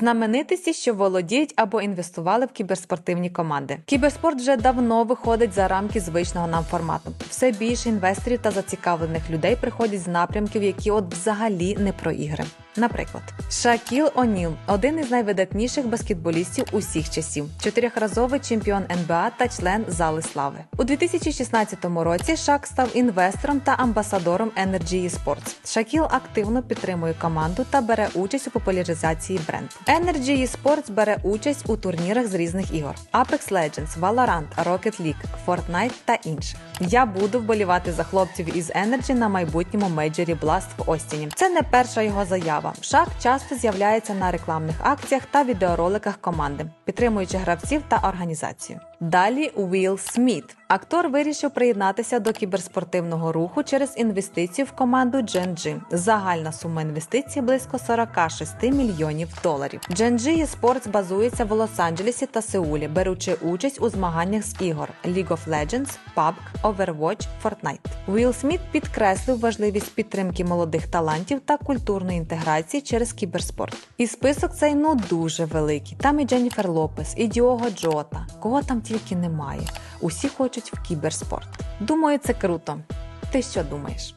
Знаменитості, що володіють або інвестували в кіберспортивні команди. Кіберспорт вже давно виходить за рамки звичного нам формату. Все більше інвесторів та зацікавлених людей приходять з напрямків, які от взагалі не про ігри. Наприклад, Шакіл О'Ніл – один із найвидатніших баскетболістів усіх часів, чотирьохразовий чемпіон НБА та член зали слави. У 2016 році Шак став інвестором та амбасадором Energy Esports. Шакіл активно підтримує команду та бере участь у популяризації бренду. Energy Sports бере участь у турнірах з різних ігор: Apex Legends, Valorant, Rocket League, Fortnite та інших. Я буду вболівати за хлопців із Energy на майбутньому мейджорі Blast в Остіні. Це не перша його заява. Шак часто з'являється на рекламних акціях та відеороликах команди, підтримуючи гравців та організацію. Далі Уілл Сміт. Актор вирішив приєднатися до кіберспортивного руху через інвестицію в команду Gen.G. Загальна сума інвестицій близько 46 мільйонів доларів. Gen.G Esports базується в Лос-Анджелесі та Сеулі, беручи участь у змаганнях з ігор League of Legends, PUBG, Overwatch, Fortnite. Уілл Сміт підкреслив важливість підтримки молодих талантів та культурної інтеграції через кіберспорт. І список цей ну дуже великий. Там і Дженніфер Лопес, і Діого Джота. Кого там тільки немає. Усі хочуть в кіберспорт. Думаю, це круто. Ти що думаєш?